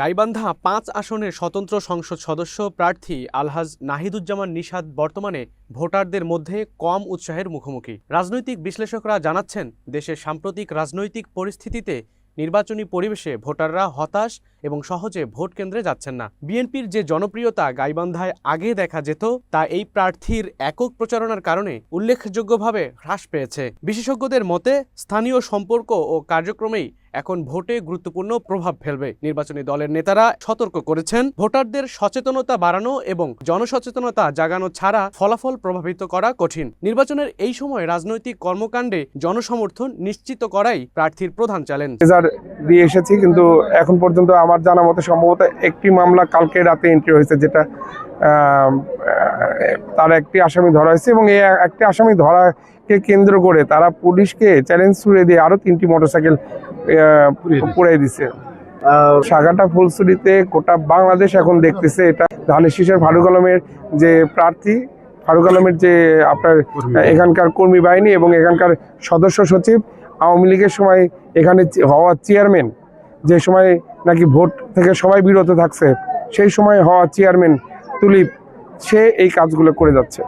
গাইবান্ধা পাঁচ আসনের স্বতন্ত্র সংসদ সদস্য প্রার্থী আলহাজ নাহিদুজ্জামান নিষাদ বর্তমানে ভোটারদের মধ্যে কম উৎসাহের মুখোমুখি। রাজনৈতিক বিশ্লেষকরা জানাচ্ছেন, দেশের সাম্প্রতিক রাজনৈতিক পরিস্থিতিতে নির্বাচনী পরিবেশে ভোটাররা হতাশ এবং সহজে ভোট কেন্দ্রে যাচ্ছেন না। বিএনপির যে জনপ্রিয়তা গাইবান্ধায় আগে দেখা যেত, তা এই প্রার্থীর একক প্রচারণার কারণে উল্লেখযোগ্যভাবে হ্রাস পেয়েছে। বিশেষজ্ঞদের মতে, স্থানীয় সম্পর্ক ও কার্যক্রমেই এখন ভোটে গুরুত্বপূর্ণ প্রভাব ফেলবে। নির্বাচনী দলের নেতারা সতর্ক করেছেন, ভোটারদের সচেতনতা বাড়ানো এবং জনসচেতনতা জাগানো ছাড়া ফলাফল প্রভাবিত করা কঠিন। নির্বাচনের এই সময় রাজনৈতিক কর্মকাণ্ডে জনসমর্থন নিশ্চিত করাই প্রার্থীর প্রধান চ্যালেঞ্জ। দিয়ে এসেছি, কিন্তু এখন পর্যন্ত আমার জানা মতে সম্ভবত একটি মামলা কালকে রাতে এন্ট্রি হয়েছে যেটা তার একটি আসামি ধরা হয়েছে এবং এই একটি আসামি ধরাকে কেন্দ্র করে তারা পুলিশকে চ্যালেঞ্জ ছুড়ে দিয়ে আরও তিনটি মোটরসাইকেল পুড়িয়ে দিছে সাগাটা ফুলসুরিতে গোটা বাংলাদেশ এখন দেখতেছে এটা। ধানের শীষের ফারুক আলমের যে প্রার্থী ফারুক আলমের যে আপনার এখানকার কর্মী বাহিনী এবং এখানকার সদস্য সচিব আওয়ামী লীগের সময় এখানে হওয়া চেয়ারম্যান যে সময় নাকি ভোট থেকে সবাই বিরত থাকছে, সেই সময় হওয়া চেয়ারম্যান তুলিপ, সে এই কাজগুলো করে যাচ্ছে।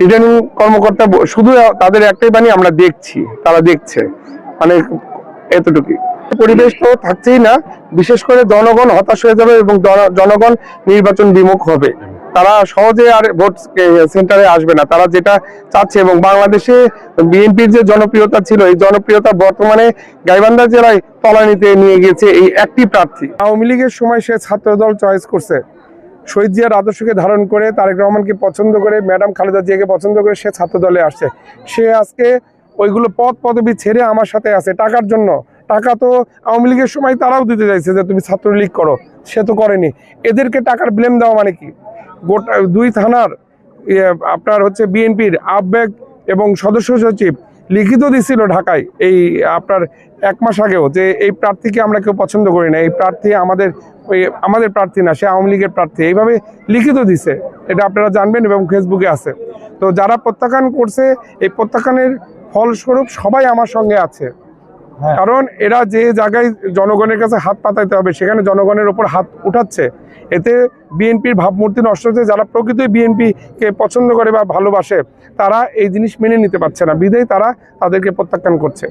রিটার্নিং কর্মকর্তা শুধু তাদের একটাই বাণী, আমরা দেখছি, তারা দেখছে। মানে এতটুকুই। পরিবেশ তো থাকছেই না, বিশেষ করে জনগণ হতাশ হয়ে যাবে এবং জনগণ নির্বাচন বিমুখ হবে। তারা সহজে আর ভোট সেন্টারে আসবে না। তারা যেটা চাচ্ছে এবং বাংলাদেশে বিএনপির যে জনপ্রিয়তা ছিল, এই জনপ্রিয়তা বর্তমানে গাইবান্ধা জেলায় তলানিতে নিয়ে গিয়েছে এই একটি প্রার্থী। আওয়ামী লীগের সময় সে ছাত্রদল চয়েস করছে। শহীদ জিয়ার আদর্শকে ধারণ করে, তারেক রহমানকে পছন্দ করে ম্যাডাম খালেদা জিয়াকে পছন্দ করে সে ছাত্র দলে আসছে। সে আজকে ওইগুলো পদ পদবি ছেড়ে আমার সাথে আছে। টাকার জন্য। টাকা তো আওয়ামী লীগের সময় তারাও দিতে চাইছে যে তুমি ছাত্রলীগ করো। সে তো করেনি। এদেরকে টাকার ব্লেম দেওয়া মানে কি? গোটা দুই থানার ইয়ে, আপনার হচ্ছে বিএনপির আবেগ এবং সদস্য সচিব লিখিত দিছিল ঢাকায় এই আপনার এক মাস আগেও যে এই প্রার্থীকে আমরা কেউ পছন্দ করি না এই প্রার্থী আমাদের আমাদের প্রার্থী না সে আওয়ামী লীগের প্রার্থী। এইভাবে লিখিত দিছে এটা আপনারা জানবেন এবং ফেসবুকে আছে। তো যারা প্রত্যাখ্যান করছে এই প্রত্যাখ্যানের ফলস্বরূপ সবাই আমার সঙ্গে আছে। কারণ এরা যে জায়গায় জনগণের কাছে হাত পাতাইতে হবে সেখানে জনগণের ওপর হাত উঠাচ্ছে। এতে বিএনপির ভাবমূর্তি নষ্ট হচ্ছে যারা প্রকৃতই বিএনপিকে পছন্দ করে বা ভালোবাসে, তারা এই জিনিস মেনে নিতে পারছে না। বিধেই তারা তাদেরকে প্রত্যাখ্যান করছে।